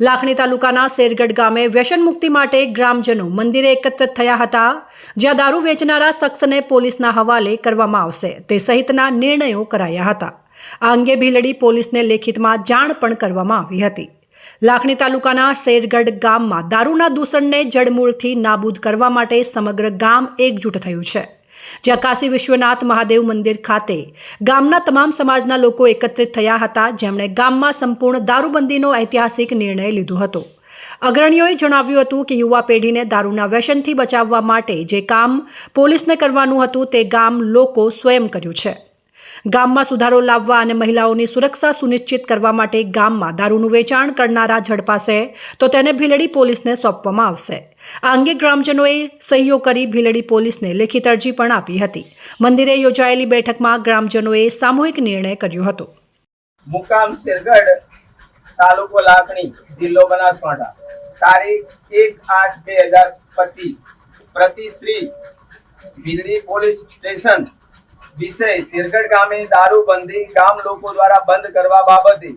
લાખણી તાલુકાના શેરગઢ ગામે વ્યસન મુક્તિ માટે ગ્રામજનો મંદિરે એકત્રિત થયા હતા, જ્યાં દારૂ વેચનારા શખ્સને પોલીસના હવાલે કરવામાં આવશે. તે સહિતના નિર્ણયો કરાયા હતા. આ અંગે ભીલડી પોલીસને લેખિતમાં જાણ પણ કરવામાં આવી હતી. લાખણી તાલુકાના શેરગઢ ગામમાં દારૂના દૂષણને જડમૂળથી નાબૂદ કરવા માટે સમગ્ર ગામ એકજૂટ થયું છે. જ્યાં કાશી વિશ્વનાથ મહાદેવ મંદિર ખાતે ગામના તમામ સમાજના લોકો એકત્રિત થયા હતા. જેમણે ગામમાં સંપૂર્ણ દારૂબંધીનો ઐતિહાસિક નિર્ણય લીધો હતો. અગ્રણીઓએ જણાવ્યું હતું કે યુવા પેઢીને દારૂના વ્યસનથી બચાવવા માટે જે કામ પોલીસને કરવાનું હતું તે ગામ લોકો સ્વયં કર્યું છે. ગામમાં સુધારો લાવવા અને મહિલાઓની સુરક્ષા સુનિશ્ચિત કરવા માટે ગામમાં દારૂનું વેચાણ કરનારા ઝડપાશે, તો તેને ભીલડી પોલીસને સોંપવામાં આવશે. આ અંગે ગ્રામજનોએ સહીઓ કરી ભીલડી પોલીસને લેખિત અરજી પણ આપી હતી. મંદિરે યોજાયેલી બેઠકમાં ગ્રામજનોએ સામૂહિક નિર્ણય કર્યો હતો. મુકામ શેરગઢ તાલુકો લાખણી, જિલ્લો બનાસકાંઠા. તારીખ એક આઠ બે હજાર પચીસ. પ્રતિ શ્રી ભીલડી પોલીસ સ્ટેશન વિષય શેરગઢ ગામે દારૂબંધી ગામ લોકો દ્વારા બંધ કરવા બાબતે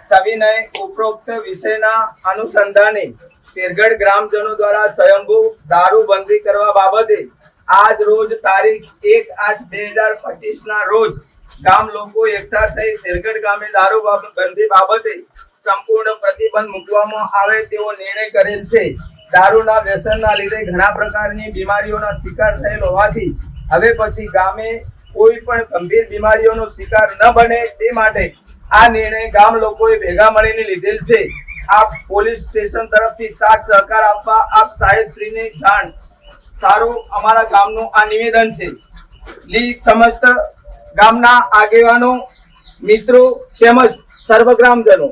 સવિનય ઉપરોક્ત વિષયના અનુસંધાને શેરગઢ ગ્રામજનો દ્વારા સ્વયંભૂ દારૂબંધી કરવા બાબતે આજ રોજ તારીખ એક આઠ બે હજાર પચીસ ના રોજ ગામ લોકો એકઠા થઈ શેરગઢ ગામે દારૂ બંધી બાબતે સંપૂર્ણ પ્રતિબંધ મૂકવામાં આવે તેવો નિર્ણય કરેલ છે. દારૂના વ્યસનના લીધે ઘણા પ્રકારની બીમારીઓના શિકાર થયેલ હોવાથી હવે પછી ગામે કોઈ પણ ગંભીર બીમારીઓનો શિકાર ન બને તે માટે આ નિર્ણય ગામ લોકોએ ભેગા મળીને લીધેલ છે. આપ પોલીસ સ્ટેશન તરફથી સાથ સહકાર આપવા આપ સાહેબશ્રીને જાણ. સારું અમારા ગામનું આ નિવેદન છે. લી સમસ્ત ગામના આગેવાનો, મિત્રો, તેમજ સર્વ ગ્રામજનો